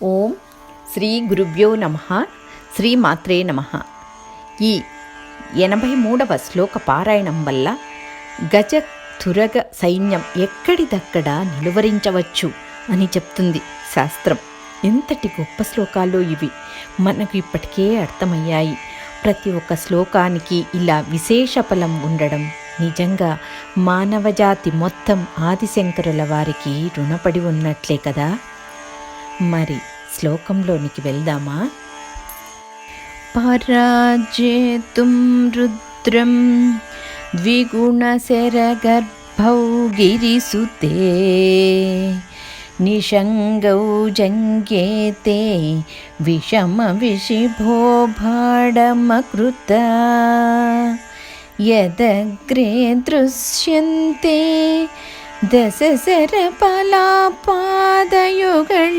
ఓం శ్రీ గురుభ్యో నమ శ్రీ మాత్రే నమ. ఈ ఎనభై మూడవ శ్లోక పారాయణం వల్ల గజ తురగ సైన్యం ఎక్కడిదక్కడ నిలువరించవచ్చు అని చెప్తుంది శాస్త్రం. ఎంతటి గొప్ప శ్లోకాలు ఇవి! మనకు ఇప్పటికే అర్థమయ్యాయి. ప్రతి ఒక్క శ్లోకానికి ఇలా విశేష ఫలం ఉండడం నిజంగా మానవజాతి మొత్తం ఆదిశంకరుల వారికి రుణపడి ఉన్నట్లే కదా! మరి శ్లోకంలోనికి వెళ్దామా పరాజేతుం రుద్రం ద్విగుణశరగర్భౌ గిరిసుతే నిషంగౌ జంగేతే విషమ విషిభో భాడమకృత యదగ్రే దృశ్యంతే दशसरपलापादयुगळी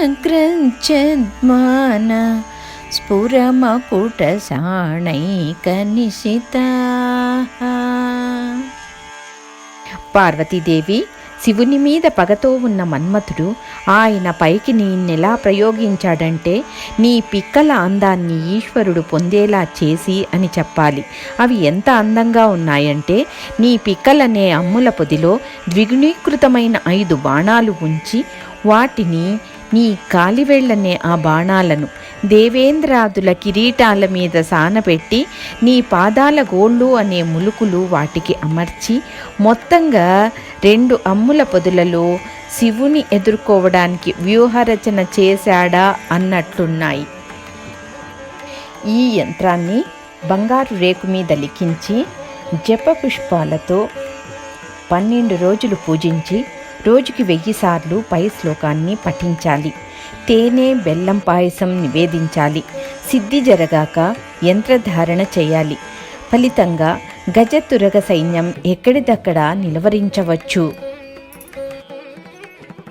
వ్యాఘ్రచద్మాన స్ఫురమపుటసాణైకనిశిత పార్వతీదేవి శివుని మీద పగతో ఉన్న మన్మథుడు ఆయన పైకి నిన్నెలా ప్రయోగించాడంటే నీ పిక్కల అందాన్ని ఈశ్వరుడు పొందేలా చేసి అని చెప్పాలి. అవి ఎంత అందంగా ఉన్నాయంటే నీ పిక్కలనే అమ్ముల పొదిలో ద్విగుణీకృతమైన ఐదు బాణాలు ఉంచి వాటిని నీ కాలివేళ్ళనే ఆ బాణాలను దేవేంద్రాదుల కిరీటాల మీద సానపెట్టి నీ పాదాల గోళ్ళు అనే ములుకులు వాటికి అమర్చి మొత్తంగా రెండు అమ్ముల పొదులలో శివుని ఎదుర్కోవడానికి వ్యూహరచన చేశాడా అన్నట్లున్నాయి. ఈ యంత్రాన్ని బంగారు రేకు మీద లిఖించి జప పుష్పాలతో పన్నెండు రోజులు పూజించి రోజుకి వెయ్యి సార్లు పై శ్లోకాన్ని పఠించాలి. తేనె బెల్లం పాయసం నివేదించాలి. సిద్ధి జరగాక యంత్రధారణ చేయాలి. ఫలితంగా గజతురగ సైన్యం ఎక్కడిదక్కడ నిలవరించవచ్చు.